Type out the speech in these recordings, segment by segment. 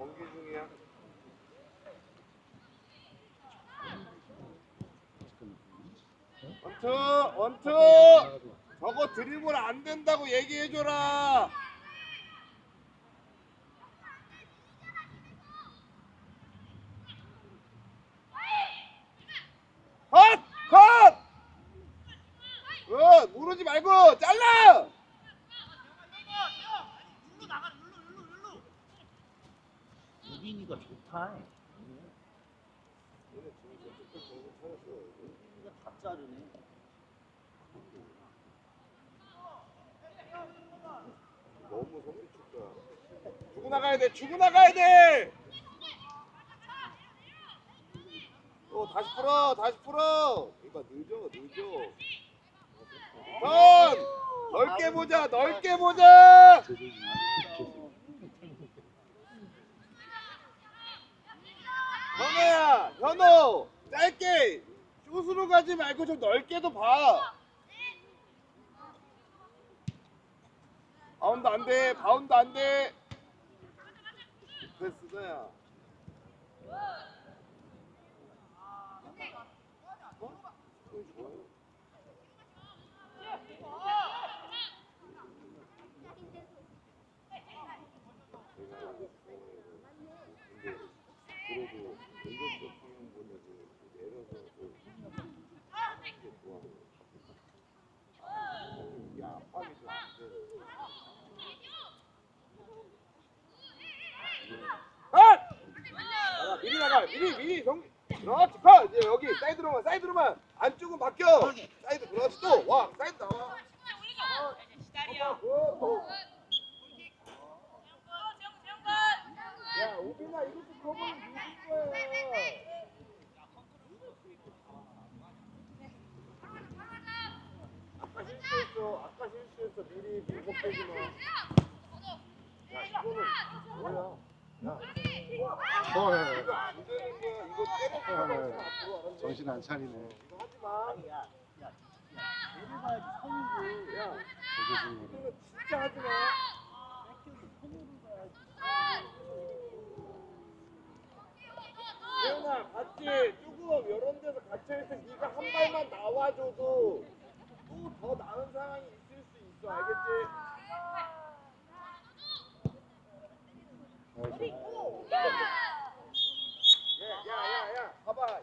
번개 중이야. 원투 원투 저거 드리면 안 된다고 얘기해줘라 나가야 돼. 주고 나가야 돼. 또 다시 풀어. 다시 풀어. 이거 늦어. 늦어. 턴. 넓게 보자. 넓게 보자. 현호야. 현호. 짧게. 쇼스로 가지 말고 좀 넓게도 봐. 바운드 안 돼. 바운드 안 돼. 可以四个 사이드로만 안쪽은 바뀌어. 봐야지 선이고. 야 이거 진짜 하지 마. 뺏겨도 선으로 봐야지. 예은아 봤지? 조금 이런 데서 갇혀있어 네가 한 발만 나와줘도 또 더 나은 상황이 있을 수 있어 알겠지? 야야야야 봐봐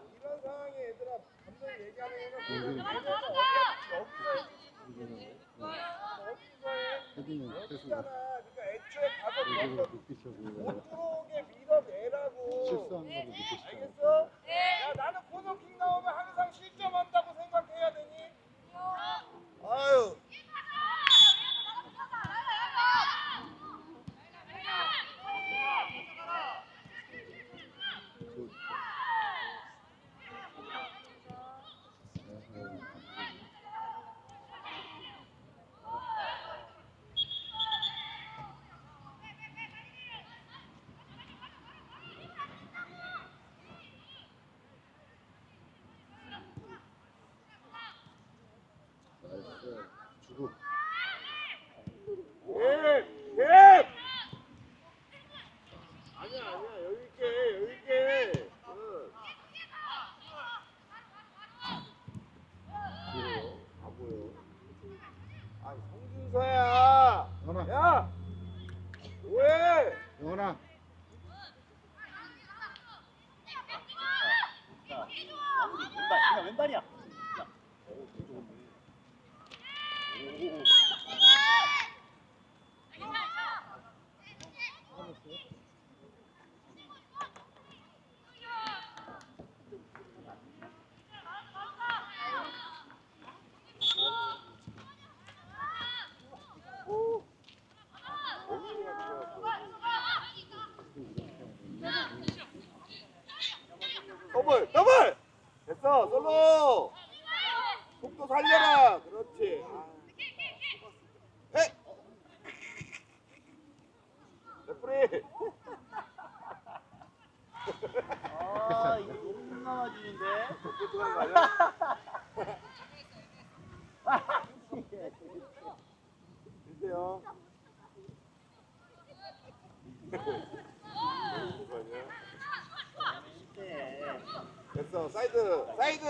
못 들어오게 밀어내라고 나는 코너킥 나오면 항상 실점한다고 생각해야 되니? 아유 나이스. 주고. 예! 예! 아니야 아니야 여기 있게 여기 있게 응. 보여요? 안 보여 아니 성준서야 영원아, 야! 뭐해? 영원아. 왼발이야. 야, 오, 되게 좋은데. 오, 더블 더블! 됐어 솔로! 속도 살려라! 그렇지 아, 해 레프리 아, 이거 너무 민감해지는데. 또 들어간 거 아니야? 주세요 네. 됐어 사이드 사이드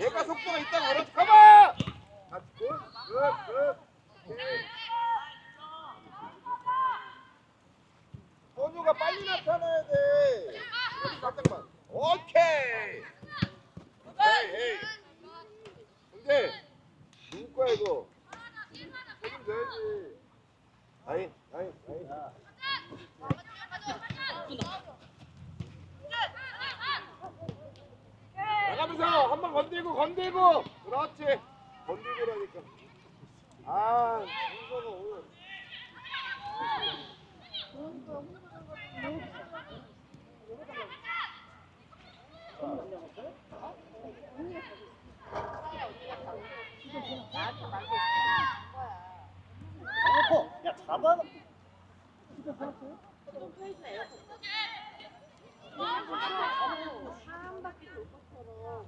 얘가 속도가 있다고 그렇지 가봐 아, 굿굿굿 선우가 빨리 나타나야 돼 여기 살짝만 오케이 헤이 헤이 근데 누구 거야 이거 책임 져야지 아이 아이 아이 야, 나가면서 한 번 건들고 건들고 그렇지 건들고라니까 아 순서가 오늘 어, 야, 잡아. 한 바퀴 돌 것처럼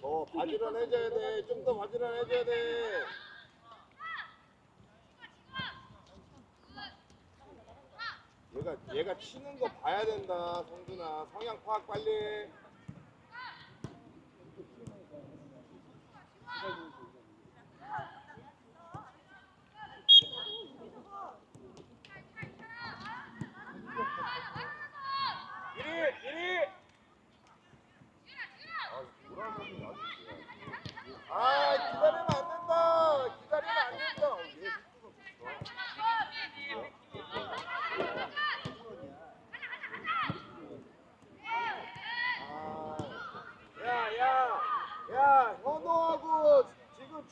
뭐더 바지런 해줘야 돼 좀 더 바지런 해줘야 돼 얘가 얘가 치는 거 봐야 된다 성준아 성향 파악 빨리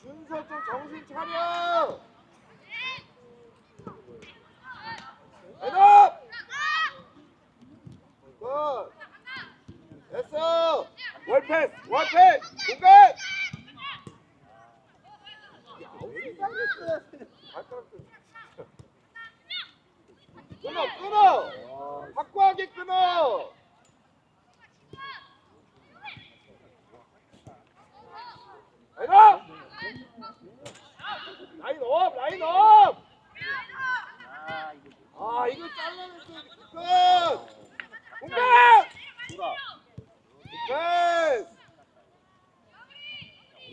준서 좀 정신 차려. 대답. 굿. 됐어. 월패스, 월패스, 공간. 끊어, 끊어. 확고하게 끊어. 라인업! 아 이거 잘라냈어 끝! 공격! 돌아 끝!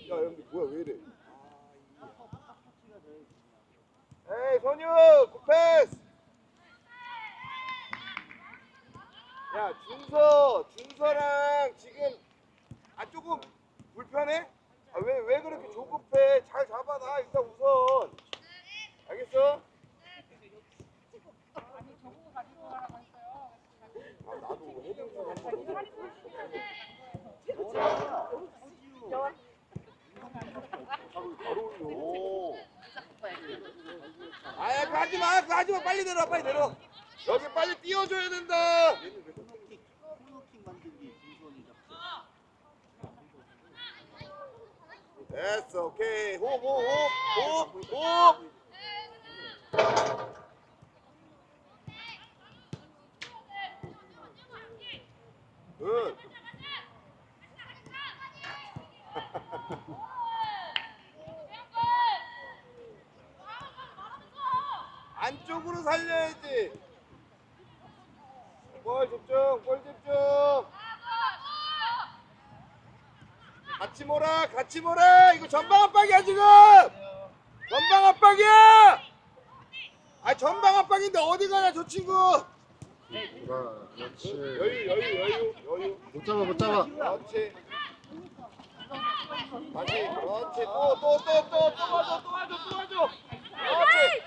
야 형들 뭐야 왜 이래 에이 선유 굿패스 야 준서 준서랑 지금 아 조금 불편해? 내려와 빨리 내려와 여기 빨리 띄워줘야 된다 코너킥 코너킥 만들기 김수원이 잡죠. 됐어 오케이 호흡 호흡 호흡 호흡 굿 안쪽으로 살려야지. 볼 집중 볼 집중. 같이 몰아 같이 몰아. 이거 전방 압박이야 지금. 전방 압박이야. 아 전방 압박인데 어디 가냐 저 친구. 돌아. 그렇지. 여유 여유 여유 여유. 못 잡아 못 잡아. 그렇지. 다시 그렇지. 또 또 또 또 또 와줘 또 와줘 또 와줘. 그렇지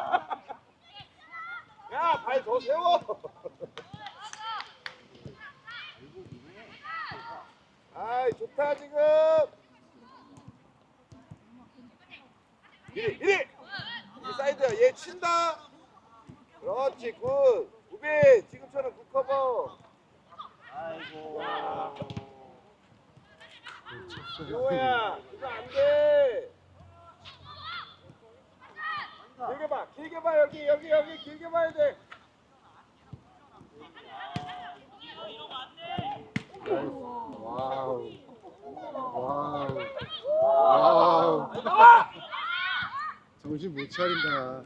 더 세워. 아이 좋다 지금. 이리 이리. 이 사이드야 얘 친다. 그렇지 굿. 우비 지금처럼 굿 커버. 아이고. 요야 이거 안 돼. 길게 봐 길게 봐 여기 여기 여기 길게 봐야 돼. 와우. 와우. 와우. 정신 못 차린다.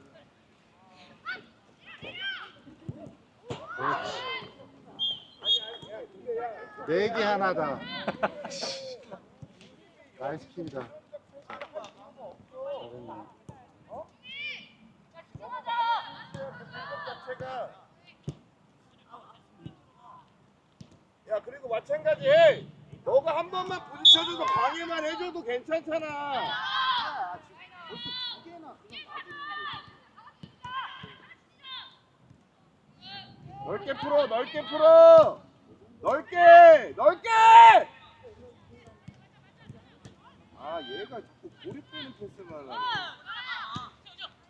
그렇지. 아니 아니 야 근데 야. 네개 하나다. 나이스 킵이다. 야 그리고 마찬가지 해. 너가 한 번만 부딪혀줘서 방해만 해줘도 괜찮잖아 넓게 풀어 넓게 풀어. 넓게 넓게! 아 얘가 자꾸 고립되는 패스만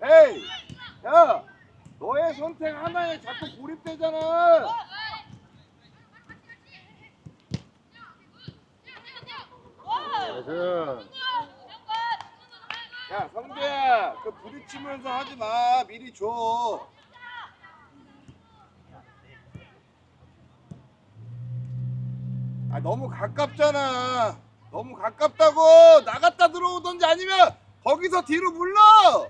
하네 에이 야 너의 선택 하나에 자꾸 고립되잖아. 나이스. 야 성재야 그 부딪히면서 하지 마 미리 줘 아 너무 가깝잖아 너무 가깝다고 나갔다 들어오던지 아니면 거기서 뒤로 물러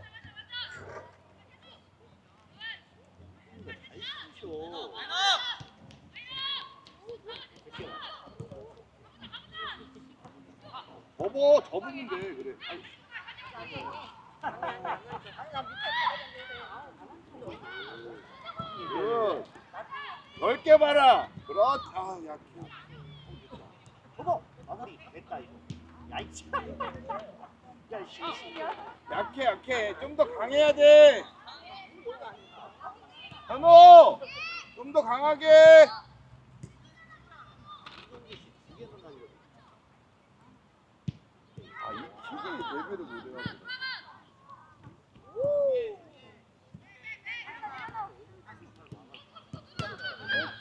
접어 돼 그래 아이. 굿. 넓게 봐라 그렇 아 약해 저거 마무리 됐다 이거. 야 이씨. 야 씨. 약해 약해 좀 더 강해야 돼 현호 좀 더 강하게 두개 선다니거. 아이 킥이 레벨을 못 해가지고.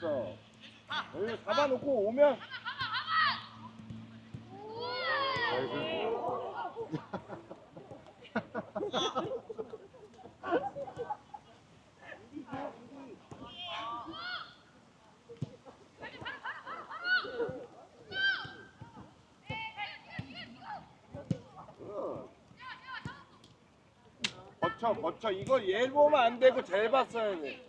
됐어. 여기 잡아놓고 오면 거쳐 거쳐. 이걸 얘 보면 안 되고 쟤 봤어야 돼.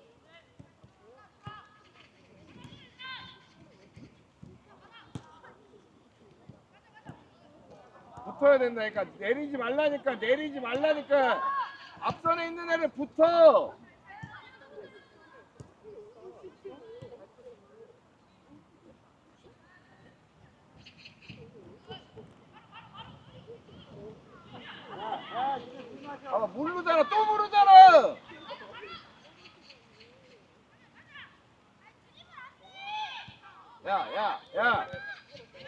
붙어야 된다니까. 내리지 말라니까 내리지 말라니까. 앞선에 있는 애를 붙어 모르잖아. 또 모르잖아. 야야야 야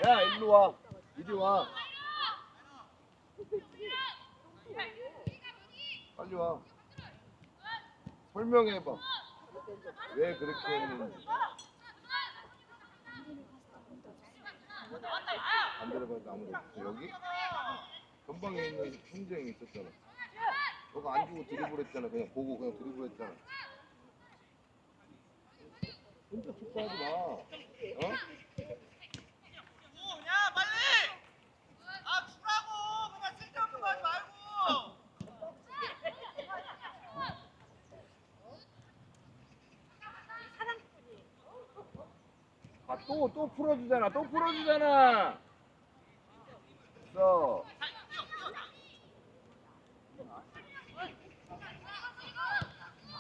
야 일로 와. 이리 와. 빨리 와. 설명해봐. 왜 그렇게 했는지. 안 들어봐도 아무도 없어. 여기? 전방에 있는 풍경이 있었잖아 너가 안 주고 드리블 했잖아 그냥 보고 그냥 드리블 했잖아 혼자 축구하지 마 어? 야 빨리! 아 주라고! 그냥 쓸데없는 거 하지 말고! 아 또 또 풀어주잖아 또 풀어주잖아 있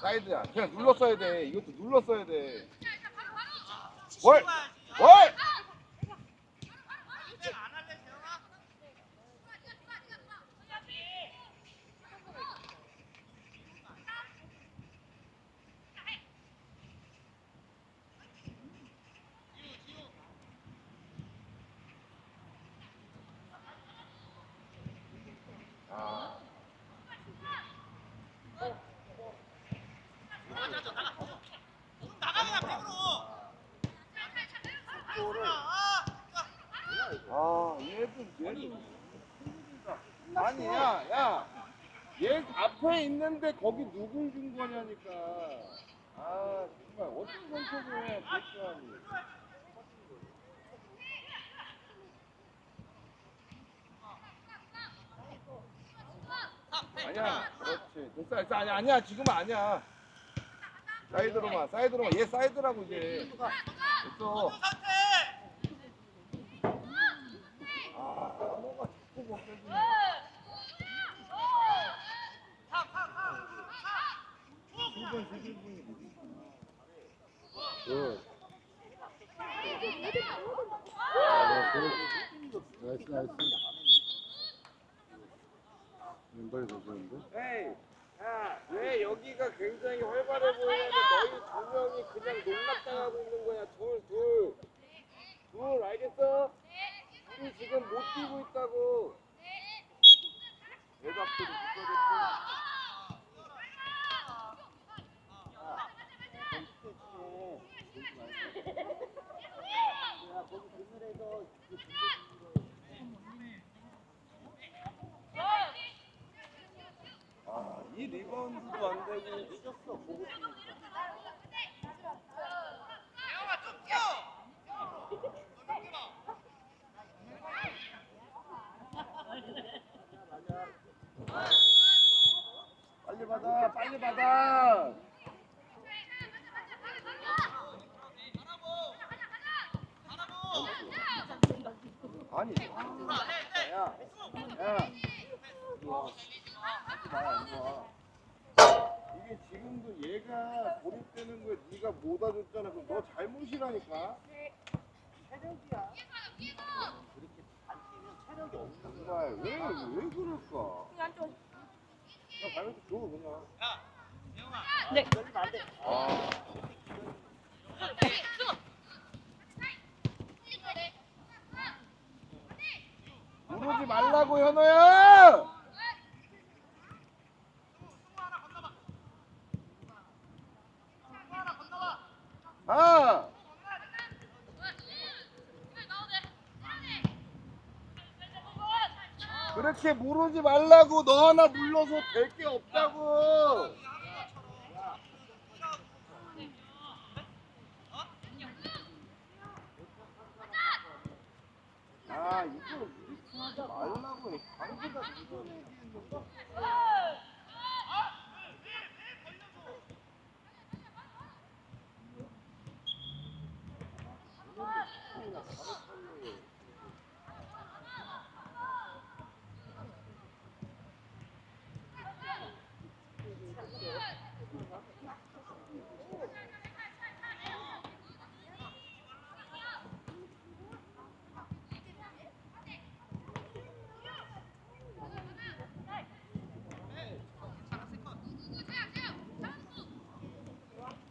사이드야 그냥 눌렀어야 돼 이것도 눌렀어야 돼 뭘? 뭘? 내가 안 할래 재영아? 아. 나가 그냥 백으로! 아! 아, 얘도 얘도 아니 야, 야. 얘 앞에 있는데 거기 누굴 준 거냐니까. 아, 정말 어떤 선택을 해, 백수환이. 아니야, 그렇지. 됐어, 됐어, 아니야, 아니야, 지금 은 아니야. 사이드로만, 사이드로만. 얘 사이드라고 이제. 됐어. 상태! 아, 너가 자꾸 벗겨주네. 굿. 아, 여기가 굉장히 활발해 보이는데 너희 두 명이 그냥 농락당하고 있는 거야. 둘, 둘. 둘, 알겠어? 둘이 지금 못 뛰고 있다고. 대답들이 붙어졌고. 아, 이 리바운드도 안 되고 늦었어. 보고 싶으니까. 빨리 받아, 빨리 받아. 아니. 이게 지금도 얘가 고립되는 거에 네가 못 와줬잖아. 그럼 너 잘못이라니까. 정말 왜, 왜 그럴까? 그냥 발밑에 줘, 그냥. 네. 걸리면 안 돼. 아. 누르지 말라고 현호야. 아. 그렇게 무르지 말라고 너 하나 물러서 될 게 없다고. 아 이거 이렇게 하지 말라고 방금 다 이거 얘기했는데.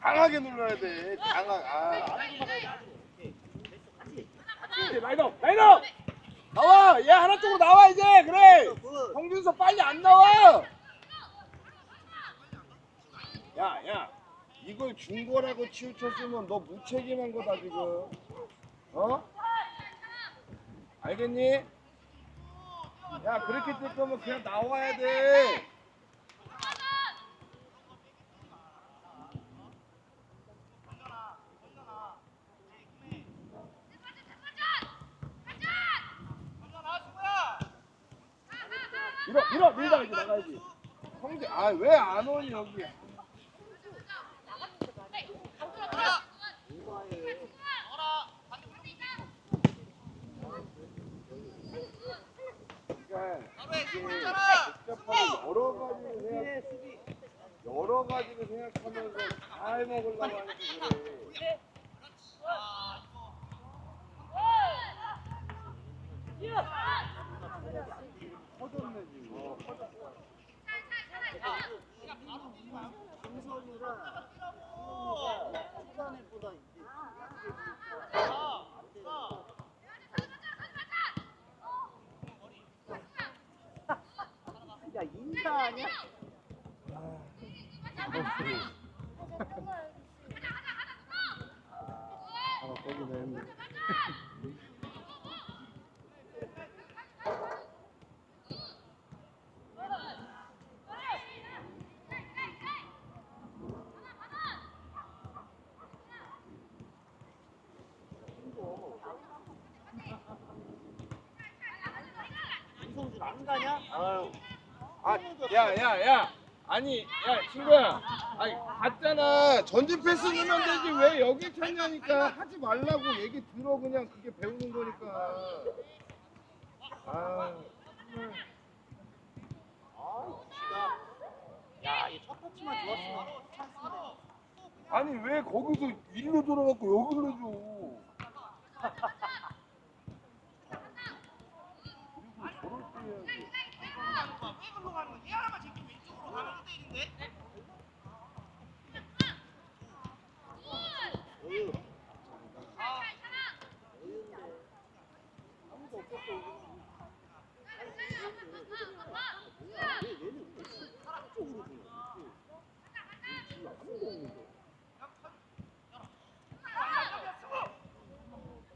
강하게 눌러야 돼. 강하. 아. 그렇지, 라이더, 라이더. 나와. 얘 하나 쪽으로 나와 이제. 그래. 홍준서 빨리 안 나와. 야, 야. 이걸 준 거라고 치우쳤으면 너 무책임한 거다 지금. 어? 알겠니? 야, 그렇게 될 거면 그냥 나와야 돼. 밀어, 밀어, 밀다가 이제 나가야지. 형제, 아, 왜 안 오니, 여기. 그러니까 이게 복잡한 여러 가지를 생각, 여러 가지를 생각하면서 다 해먹으려고 하니까 그래. 커졌네 지금. 어, 커졌어. 시간보다 이제 야 인사 아니야? 하나 꺼기네 했네. 이성준 안 가냐? 아유 아, 야, 야, 야. 아니, 야, 친구야. 아니, 갔잖아. 전진 패스 넣으면 되지. 왜 여기 쳤냐니까. 하지 말라고 얘기 들어. 그냥 그게 배우는 거니까. 아, 야이첫 터치만 좋았으면 찬스인데 아니, 왜 거기서 일로 들어갖고 여기로 줘. 테이블로 가는 거야. 얘 하나만 제끼 왼쪽으로 가면 1대1인데.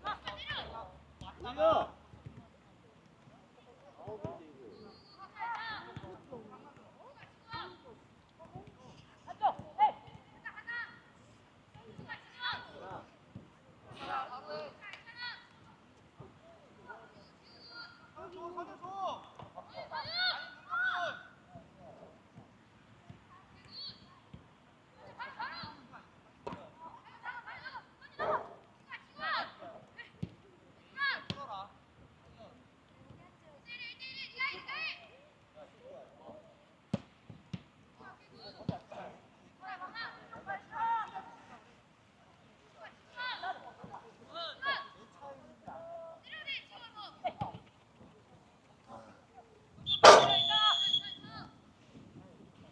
아, 달려!